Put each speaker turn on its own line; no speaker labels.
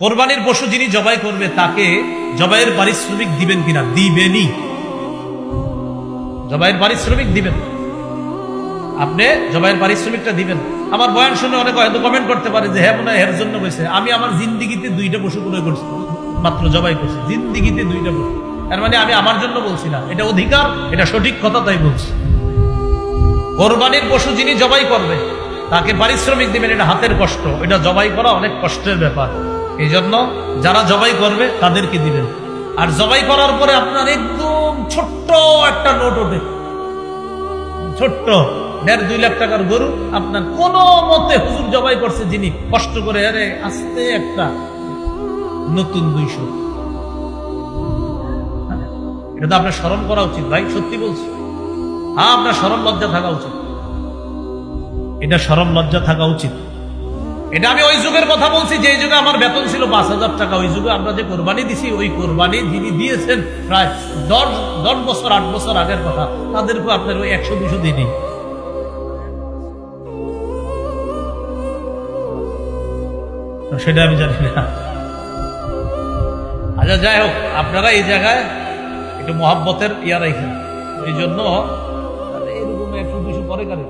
কোরবানির পশু যিনি জবাই করবে, তাকে জবাইয়ের পারিশ্রমিক দিবেন কিনা? দিবেনই। জবাইয়ের পারিশ্রমিক দিবেন। আপনি জবাইয়ের পারিশ্রমিকটা দিবেন। আমার বয়ান শুনে অনেক হয়তো কমেন্ট করতে পারে যে হ্যাঁ মনে জন্য কইছে আমি আমার জিন্দিগিতে দুইটা পশু ক্রয় করছি, মাত্র জবাই করছি। জিন্দিগিতে দুইটা পশু। তার মানে আমি আমার জন্য বলছি না। এটা অধিকার, এটা সঠিক কথা তাই বলছি। কোরবানির পশু যিনি জবাই করবে, তাকে পারিশ্রমিক দিবেন, এটা হাতের কষ্ট। এটা জবাই করা অনেক কষ্টের ব্যাপার। এই জন্য যারা জবাই করবে, তাদেরকে দিবেন। আর জবাই করার পরে আপনার একদম ছোট্ট একটা নোট ওঠে। ছোট্ট, দেড় দুই লাখ টাকার গরু আপনার কোন মতে হুজুর জবাই করছে যিনি কষ্ট করে, আরে আস্তে একটা নতুন দুইশো। এটা আপনার স্মরণ করা উচিত ভাই, সত্যি বলছি। হ্যাঁ আপনার স্মরণ লজ্জা থাকা উচিত। এটা স্মরণ লজ্জা থাকা উচিত। এটা আমি ওই যুগের কথা বলছি যে যুগে আমার বেতন ছিল পাঁচ হাজার টাকা, ওই যুগে আমরা যে কোরবানি দিছি, ওই কোরবানি যিনি দিয়েছেন প্রায় দশ দশ বছর, আট বছর আগের কথা তাদেরকে আপনার ওই একশো, দুশো দিনই সেটা আমি জানি না। আচ্ছা যাই হোক, আপনারা এই জায়গায় একটু মহাব্বতের ইয়া রাখেন। এই জন্য এরকম একশো, দুশো পরে কারে।